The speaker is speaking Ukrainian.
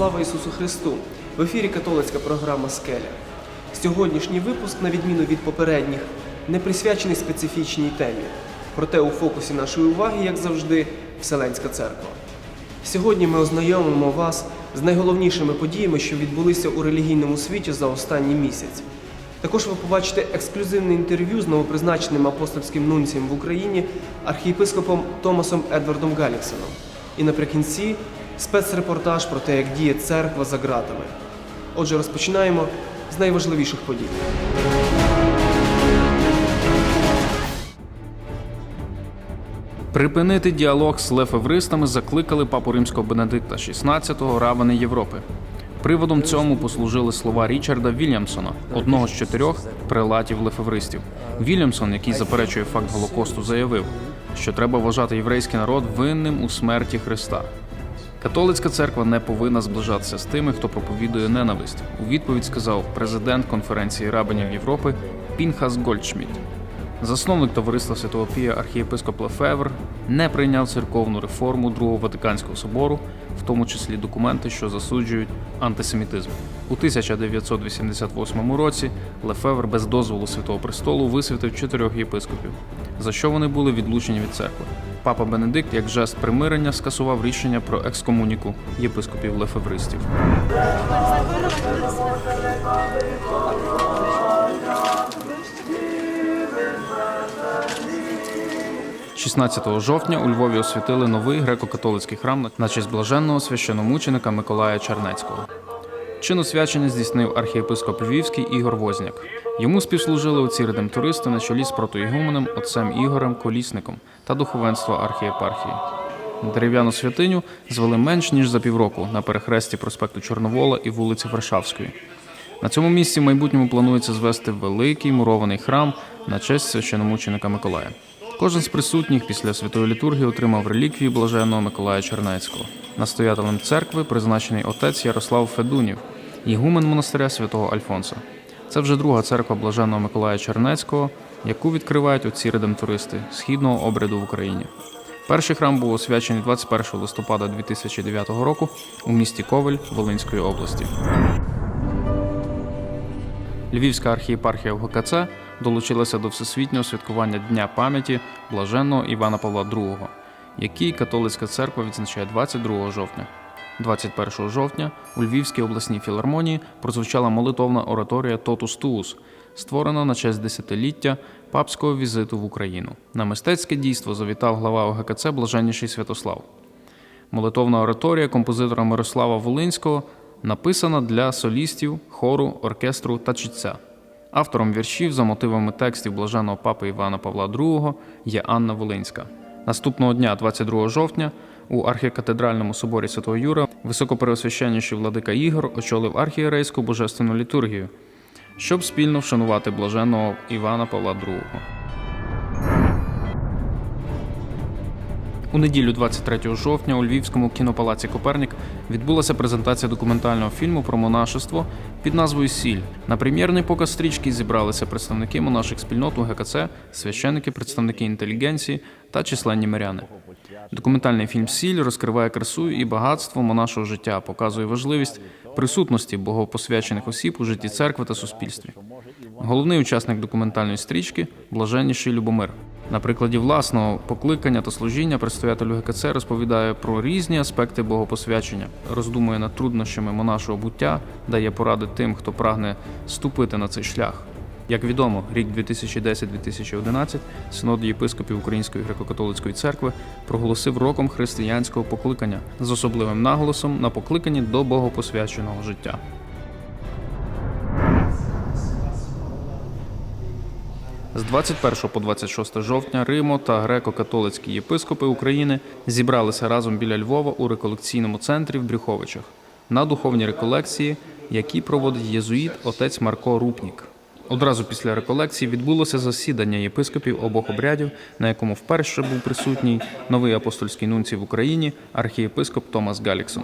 Слава Ісусу Христу! В ефірі католицька програма Скеля. Сьогоднішній випуск, на відміну від попередніх, не присвячений специфічній темі. Проте у фокусі нашої уваги, як завжди, Вселенська церква. Сьогодні ми ознайомимо вас з найголовнішими подіями, що відбулися у релігійному світі за останній місяць. Також ви побачите ексклюзивне інтерв'ю з новопризначеним апостольським нунцієм в Україні архієпископом Томасом Едвардом Галіксоном. І наприкінці спецрепортаж про те, як діє церква за ґратами. Отже, розпочинаємо з найважливіших подій. Припинити діалог з лефевристами закликали папу римського Бенедикта XVI равини Європи. Приводом цьому послужили слова Річарда Вільямсона, одного з чотирьох прелатів лефевристів. Вільямсон, який заперечує факт Голокосту, заявив, що треба вважати єврейський народ винним у смерті Христа. Католицька церква не повинна зближатися з тими, хто проповідує ненависть. У відповідь сказав президент конференції рабинів Європи Пінхас Гольдшмідт. Засновник товариства Святого Пія архієпископ Лефевр не прийняв церковну реформу Другого Ватиканського собору, в тому числі документи, що засуджують антисемітизм. У 1988 році Лефевр без дозволу Святого Престолу висвятив чотирьох єпископів, за що вони були відлучені від церкви. Папа Бенедикт, як жест примирення, скасував рішення про екскомуніку єпископів лефевристів. 16 жовтня у Львові освятили новий греко-католицький храм на честь блаженного священомученика Миколая Чернецького. Чин освячення здійснив архієпископ Львівський Ігор Возняк. Йому співслужили отці редемтористи на чолі з протоігуменом отцем Ігорем Колісником та духовенство архієпархії. Дерев'яну святиню звели менш ніж за півроку на перехресті проспекту Чорновола і вулиці Варшавської. На цьому місці в майбутньому планується звести великий мурований храм на честь священомученика Миколая. Кожен з присутніх після святої літургії отримав реліквії блаженного Миколая Чернецького. Настоятелем церкви призначений отець Ярослав Федунів, ігумен монастиря святого Альфонса. Це вже друга церква блаженного Миколая Чернецького, яку відкривають отці редемтористи східного обряду в Україні. Перший храм був освячений 21 листопада 2009 року у місті Ковель Волинської області. Львівська архієпархія УГКЦ долучилася до всесвітнього святкування Дня пам'яті блаженного Івана Павла II, який католицька церква відзначає 22 жовтня. 21 жовтня у Львівській обласній філармонії прозвучала молитовна ораторія Тотус Туус, створена на честь десятиліття папського візиту в Україну. На мистецьке дійство завітав глава ОГКЦ Блаженніший Святослав. Молитовна ораторія композитора Мирослава Волинського написана для солістів, хору, оркестру та чітця. Автором віршів за мотивами текстів блаженого папи Івана Павла II є Анна Волинська. Наступного дня, 22 жовтня, у архікатедральному соборі Святого Юра високопереосвященніший владика Ігор очолив архієрейську божественну літургію, щоб спільно вшанувати блаженого Івана Павла II. У неділю 23 жовтня у Львівському кінопалаці Копернік відбулася презентація документального фільму про монашество під назвою Сіль. На прем'єрний показ стрічки зібралися представники монаших спільнот ГКЦ, священики, представники інтелігенції та численні миряни. Документальний фільм Сіль розкриває красу і багатство монашого життя, показує важливість присутності богопосвячених осіб у житті церкви та суспільстві. Головний учасник документальної стрічки блаженніший Любомир. На прикладі власного покликання та служіння предстоятель ГКЦ розповідає про різні аспекти богопосвячення, роздумує над труднощами монашого буття, дає поради тим, хто прагне ступити на цей шлях. Як відомо, рік 2010-2011 синод єпископів Української греко-католицької церкви проголосив роком християнського покликання з особливим наголосом на покликанні до богопосвяченого життя. З 21 по 26 жовтня Римо та греко-католицькі єпископи України зібралися разом біля Львова у реколекційному центрі в Брюховичах на духовні реколекції, які проводить єзуїт отець Марко Рупнік. Одразу після реколекції відбулося засідання єпископів обох обрядів, на якому вперше був присутній новий апостольський нунцій в Україні архієпископ Томас Галіксон.